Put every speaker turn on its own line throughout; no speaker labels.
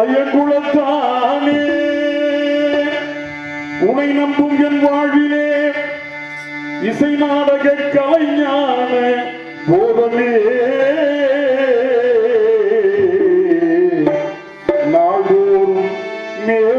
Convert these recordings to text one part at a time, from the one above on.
அபயகுலத்தானே உனை நம்பும் என் வாழ்விலே இசை நாடக கலைஞான போதமே நாள்தோறும் மேல்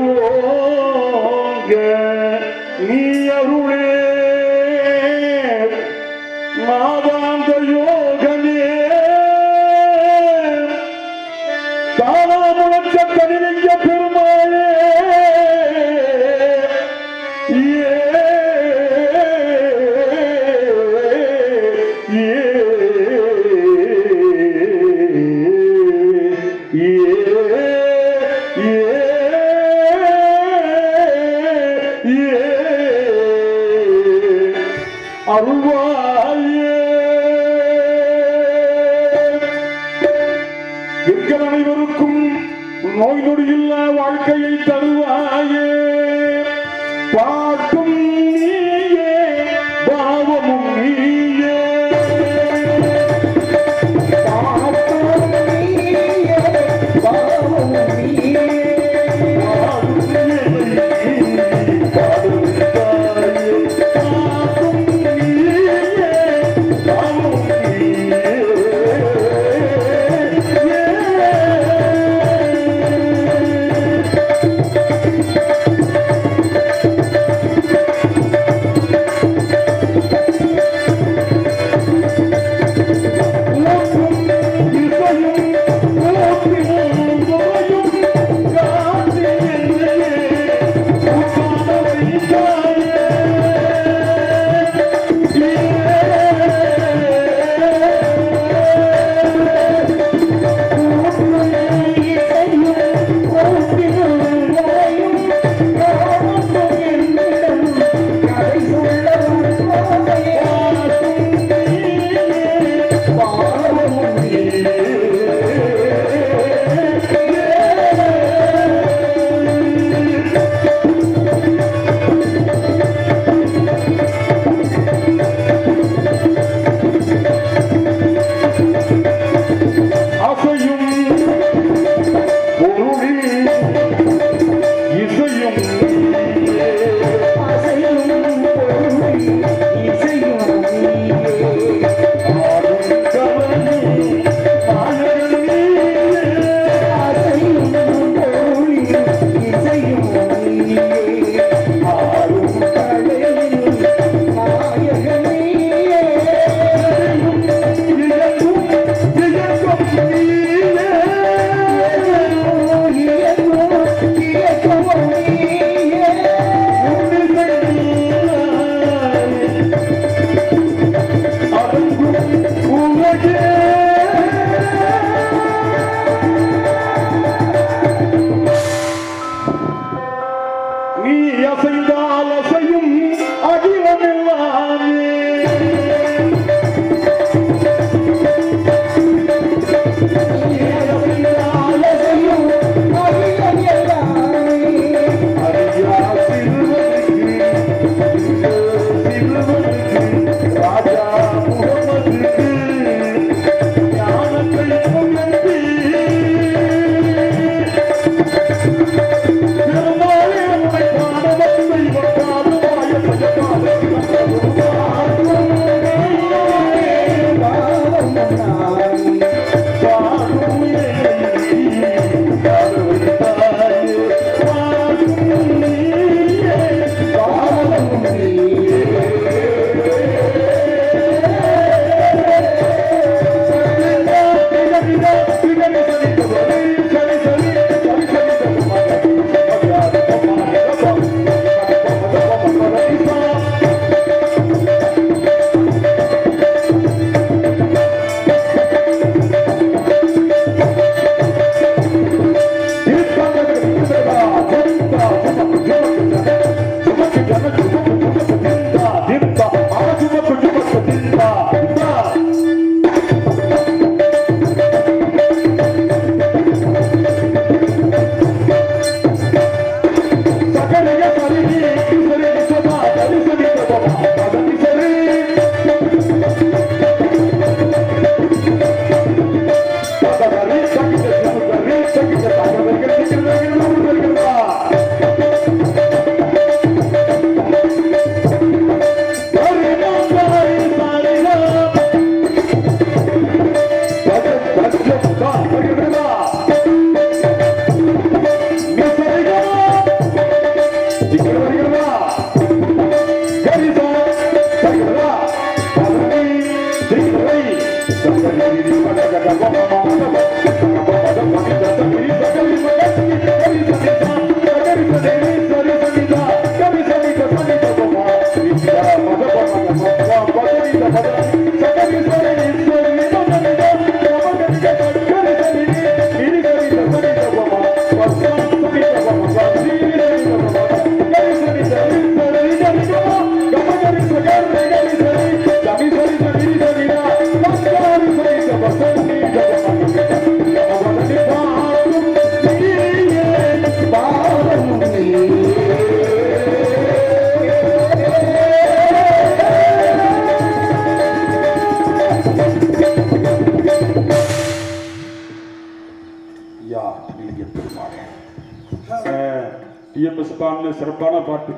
டிஎம்எஸ் பாடின சிறப்பான பாட்டு.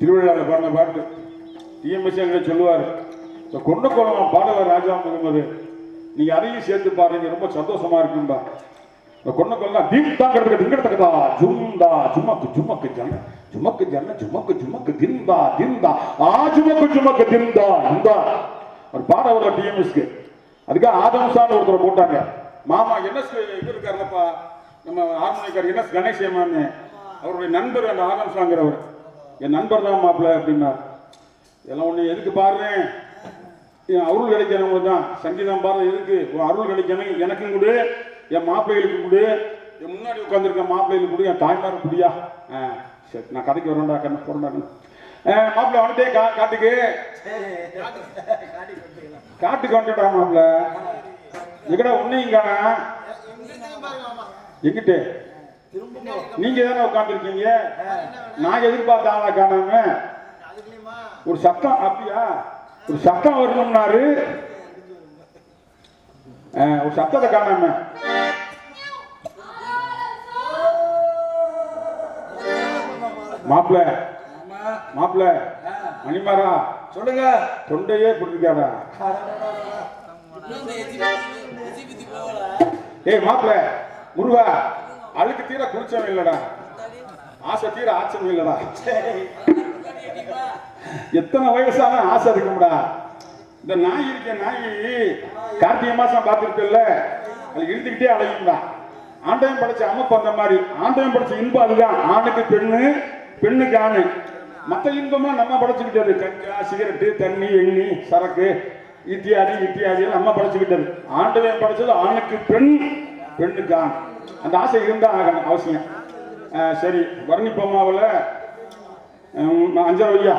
திருவிழாவில் பாடின பாட்டு. டிஎம்எஸ் எங்களை சொல்லுவார் இந்த கொண்ட கோலம் பாடல ராஜா முகமது நீங்க அதையும் சேர்த்து பாருங்க ரொம்ப சந்தோஷமா இருக்கும்பா. இந்த கொண்ட கொல்லா தீம் தாங்கிறதுக்கு ஜும்தா ஜுமக்கு ஜுமக்கு ஜன்ன ஜுமக்கு ஜன்ன ஜுமக்கு ஜுமக்கு திந்தா திந்தா ஆ ஜுமக்கு ஜுமக்கு திந்தா இந்தா. ஒரு பாட வரல டிஎம்எஸ்க்கு. அதுக்காக ஆதம்சான்னு ஒருத்தரை போட்டாங்க. மாமா என்எஸ் இது இருக்காருல்லப்பா நம்ம ஹார்மோனிக்கார் என்எஸ் கணேசமான்னு அவருடைய நண்பர் அந்த ஆதம்சாங்கிறவர் என் நண்பர் தான் மாப்பிள்ள அப்படின்னார். இதெல்லாம் ஒன்று எதுக்கு பாடுறேன் அருள் கிடைக்கணும் தான் சங்கீதம் பாடுறது எதுக்கு? உன் அருள் கிடைக்கணும். எனக்கும் கொடு. என் மாப்பிள்ளைகளுக்கு கொடு. என் முன்னாடி உட்காந்துருக்க மாப்பிள்ளைகளுக்கு கொடு. என் தாய்மார் குடியா ஆ சரி நான் கடைக்கு வரேன்டா கண்ணு போறேன்டா மாப்பிள்ள மாப்பிள்ளை வந்துட்டே கா காட்டுக்கு. காட்டுக்கு வந்துட்டா மாப்பிள்ள. எங்கடா உன்னையும் காணா எங்கிட்ட? நீங்க தானே உட்காந்துருக்கீங்க நான் எதிர்பார்த்த ஆளா காணாம. ஒரு சத்தம் அப்படியா? ஒரு சத்தம் வரணும்னாரு. ஒரு சத்தத்தை காணாம. மாப்பிள்ள மாப்பிள்ள மணிமாரா
சொல்லுங்க.
தொண்டையே பிடிக்காதா? ஏய் மாப்பிள்ள முருகா அழுக்கு தீர குளிச்சவன் இல்லடா. ஆசை தீர ஆச்சம் இல்லடா. எத்தனை வயசான ஆசை இருக்கும்டா. இந்த நாய் இருக்க நாய். கார்த்திகை மாசம் பார்த்துருக்கல அது இழுத்துக்கிட்டே அலையும்டா. ஆண்டவன் படைச்ச அமைப்பு அந்த மாதிரி. ஆண்டவன் படைச்ச இன்பம் அதுதான். ஆணுக்கு பெண்ணு பெண்ணுக்கு ஆணு. மற்ற இன்பமா நம்ம படைச்சுக்கிட்டது. கஞ்சா சிகரெட்டு தண்ணி எண்ணி சரக்கு இத்தியாதி இத்தியாதி நம்ம படைச்சுக்கிட்டது. ஆண்டவன் படைச்சது ஆணுக்கு பெண் பெண்ணுக்கு ஆண். அந்த ஆசை இருந்தா ஆகணும் அவசியம். சரி வர்ணிப்பம்மாவில் 嗯，马上就要呀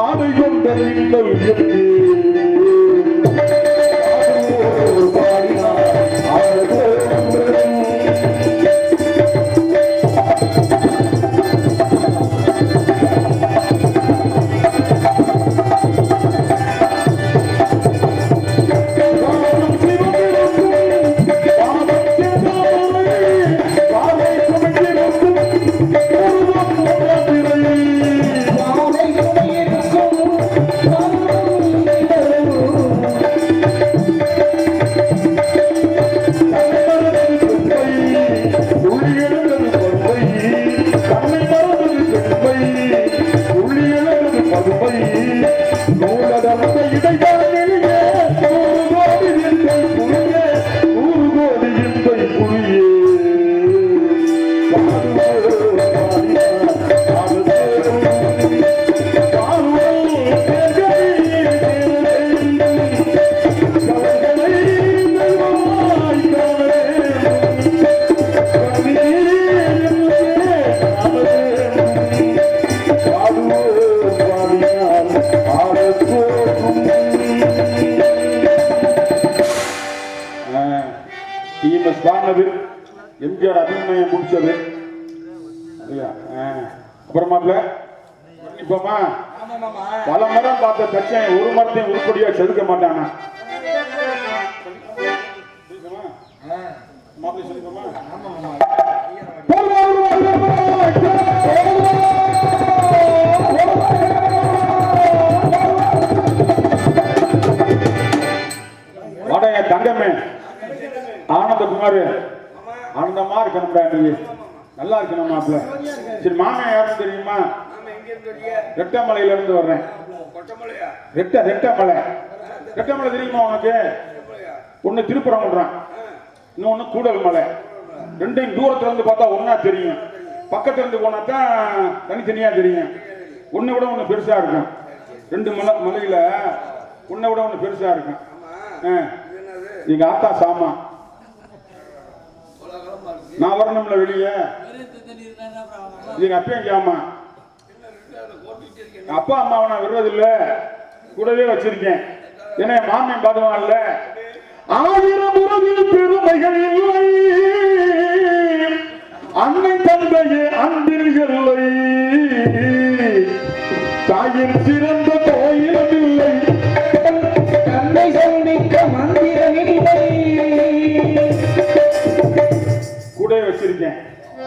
ஆடு கொண்டதில்லை எம்ஜிஆர் அபிநயம் முடிச்சது. இல்லையா. அப்புறமாப்ல இப்போமா பல மரம் பார்த்த தச்சன் ஒரு மரத்தையும் உருப்படியா செதுக்க மாட்டானா? மாப்பிள்ளை சொல்லிக்கோமா ஆனந்தமா இருக்கணும்டா நீ நல்லா இருக்கணும் மாப்பிள்ள. சரி மாமன் யாருன்னு தெரியுமா? ரெட்டமலையில இருந்து வர்றேன். ரெட்ட ரெட்டமலை. ரெட்டமலை தெரியுமா உனக்கு? ஒன்னு திருப்பரங்குன்றம். இன்னொன்னு கூடல் மலை ரெண்டையும் தூரத்துல இருந்து பார்த்தா ஒண்ணா தெரியும். பக்கத்துல இருந்து போனா தான் தனித்தனியா தெரியும். ஒன்னை விட ஒண்ணு பெருசா இருக்கும். ரெண்டு மலை மலையில ஒன்னை விட ஒண்ணு பெருசா இருக்கும். எங்க ஆத்தா சாமா.
உலகமா இருக்கு
நான் வரணும்ல வெளியே. எங்க அப்பையும் சாமா
என்ன
அப்பா அம்மாவை நான் விடுறது இல்ல கூடவே வச்சிருக்கேன். ஏன்னா என் மாமன் பாடுவான்ல ஆயிரம் உறவில் பெருமைகள் இல்லை. அன்னை தந்தையே அன்பில் இல்லை. தாயின் சிறந்த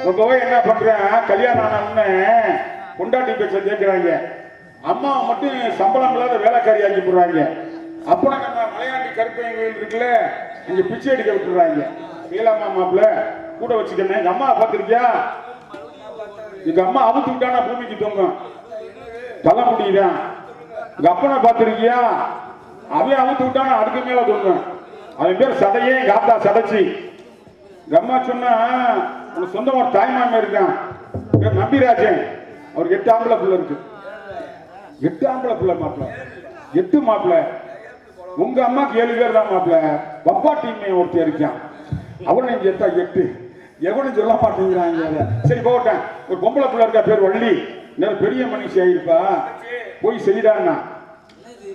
உங்க என்ன பண்றேன் கல்யாணம் ஆன உடனே பேச்ச கேட்கிறாங்க அம்மாவை மட்டும் சம்பளம் இல்லாத வேலைக்காரி ஆக்கி போடுறாங்க அப்புறம் நம்ம மலையாண்டி கருப்பையன் கோயில் இருக்குல்ல இங்க பிச்சை அடிக்க விட்டுறாங்க. நீலாமா மாப்பிள்ள கூட வச்சுக்கணும் எங்க அம்மா பார்த்துருக்கியா? எங்க அம்மா அவுத்து விட்டானா பூமிக்கு தூங்கும் தள்ள முடியுதான் எங்க அப்பனை பார்த்திருக்கியா? அவன் அவுத்து விட்டானா அதுக்கு மேல தூங்கும். அவன் பேர் சதையே எங்க ஆத்தா சதைச்சு. எங்க அம்மா சொன்னா உங்க சொந்த ஒரு தாய்மாமன் இருக்கான். பேர் நம்பிராஜன் அவருக்கு எட்டு ஆம்பளை பிள்ளை இருக்கு. எட்டு ஆம்பளை பிள்ளை மாப்பிள்ள எட்டு மாப்பிள்ள உங்க அம்மாக்கு ஏழு பேர் தான் மாப்பிள்ள பப்பா டீம் ஒருத்தர் இருக்கான். அவனை இங்க எட்டா எட்டு. எவனும் சொல்ல மாட்டேங்கிறாங்க சரி போட்டேன் ஒரு பொம்பளை பிள்ளை இருக்கா பேர் வள்ளி. நேரம் பெரிய மனுஷன் ஆயிருப்பா. போய் செய்தான்னா.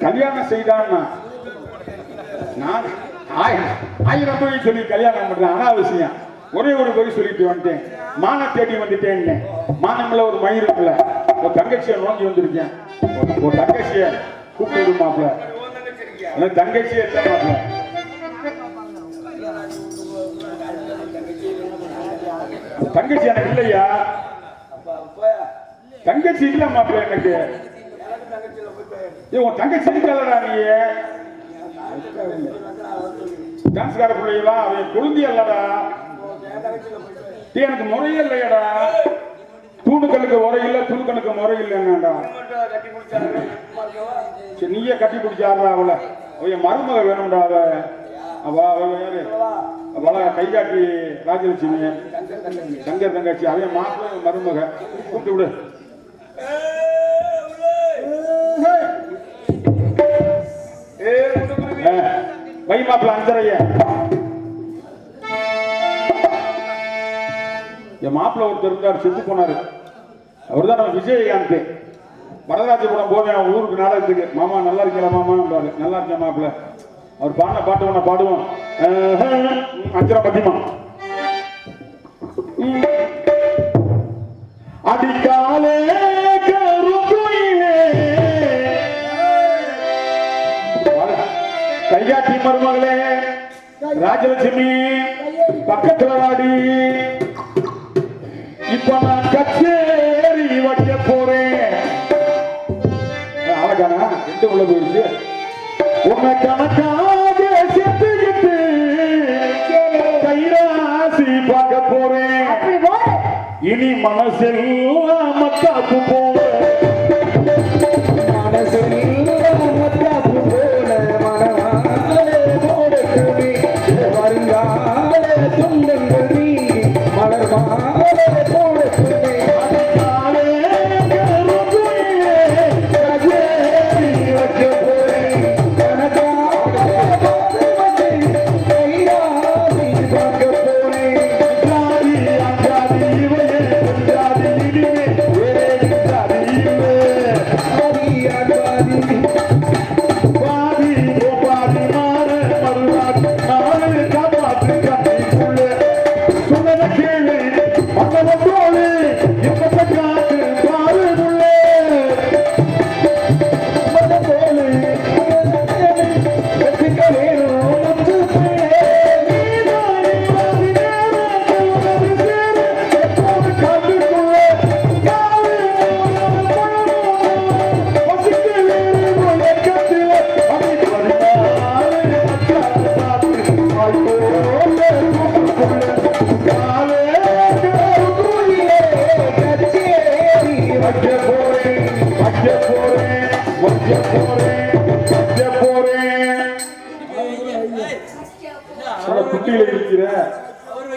கல்யாணம் செய்தான்னா. நான் ஆயிரம் ஆயிரம் போய் சொல்லி கல்யாணம் பண்றேன் அனாவசியம். ஒரே ஒரு பொய் சொல்லிட்டு வந்துட்டேன். மான தேடி வந்துட்டேன் மானம்ல ஒரு மயிர் இருக்குல்ல ஒரு தங்கச்சியை நோக்கி வந்திருக்கேன். ஒரு- தங்கச்சியை கூப்பிட்டு மாப்பிள்ள
ஓன்
எனக்கு தங்கச்சியே இல்லை மாப்பிள்ள தங்கச்சி எனக்கு இல்லையா? தங்கச்சி இல்ல மாப்பிள்ள எனக்கு. உன் தங்கச்சி இருக்கலடா நீ? டான்ஸ்கார பிள்ளைகளா அவன் குழந்தை அல்லடா
என் தங்கச்சியில போய் போய்
டேய், எனக்கு முறையே இல்லையடா. தூணுக்களுக்கு முறை இல்லை துணுக்கனுக்கு முறை
இருக்கவா
சரி நீயே கட்டி பிடிச்சாடுறா அவளை. அவ என் மருமக வேணும்டா அவ. அவ யாரு? அவள கை காட்டி ராஜலட்சுமி. தங்கர் தங்கச்சி அவன் மாப்பிள்ளை மருமக. கூப்பிட்டு விடு. வை மாப்பிள்ள அஞ்சரைய. மாப்பிள்ள ஒருத்தர் இருந்தார் செத்து போனாரு. அவர் தான் நம்ம விஜயகாந்த் வரதராஜபுரம் போவேன் ஊருக்கு நாடகத்துக்கு மாமா நல்லா இருக்கீங்களா மாமா? நல்லா இருக்கேன் மாப்பிள்ள. அவர் பாடின பாட்டு ஒன்று பாடுவோம் அஞ்சரை பத்திமா அடிக்காலே கையாட்டி மருமகளே. ராஜலட்சுமி பக்கத்துல வாடி. இப்ப நான் கச்சேரி வைக்க போறேன். அழகானா? ரெண்டு உள்ள போயிடுச்சு உன்னை கணக்காக செத்துக்கிட்டு கைராசி பார்க்க போறேன். இனி மனசெல்லாம் மத்தாப்பு போறேன்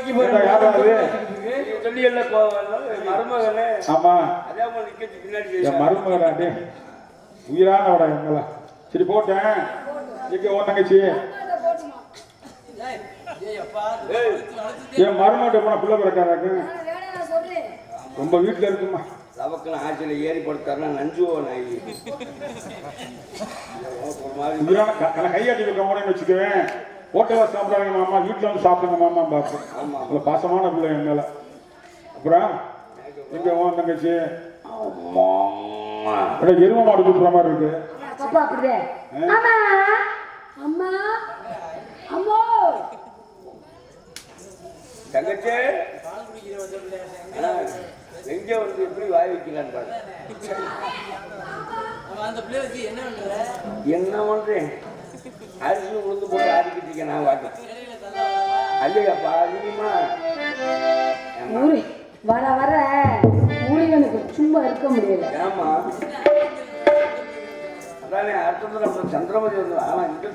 ஏண்டா, யாரா அது?
நீங்க சொன்னீங்கல்ல கோவம் மருமகனே.
ஆமா.
அதே மாதிரி நிக்கிறது பின்னாடி
என் மருமகடா டே உயிரானவடா எங்களா. சரி போட்டேன். எங்க ஓ தங்கச்சி?
ஏய்,
என் மருமகிட்ட போன பிள்ளை பிறக்காராக்கு? ரொம்ப வீட்டுல இருக்குமா?
லவக்குன்னு ஆட்சியில் ஏறி படுத்தாருன்னா நஞ்சுவோ நாய்.
உயிரான கையாட்டி வைக்க முடியும்னு வச்சுக்குவேன் ஹோட்டலில் சாப்பிடாங்க மாமா வீட்டில் வந்து சாப்பிடுங்க மாமா பார்ப்போம்
ஆமா.
அவ்வளோ பாசமான பிள்ளை என் மேல. அப்புறம் எங்க ஓ தங்கச்சி. அட, எரும மாடு கூப்பிட்ற மாதிரி இருக்கு.
பாப்பா அப்படிதே அம்மா. அம்மா. அம்மா.
தங்கச்சி. எங்க வந்து எப்படி வாய் வைக்கலான்னு பாரு.
அந்த பிள்ளை வச்சு என்ன பண்ற
என்ன பண்றேன் அரிசி உளுந்து போட்டு ஆடிக்கிட்டு இருக்கேன் நான் வாட்டு அல்லையாப்பா அதிகமா
ஊரு வர வர. ஊழிகளுக்கு சும்மா இருக்க முடியல.
ஏமா அதானே அடுத்தது நம்ம சந்திரமதி வந்து ஆனா இந்த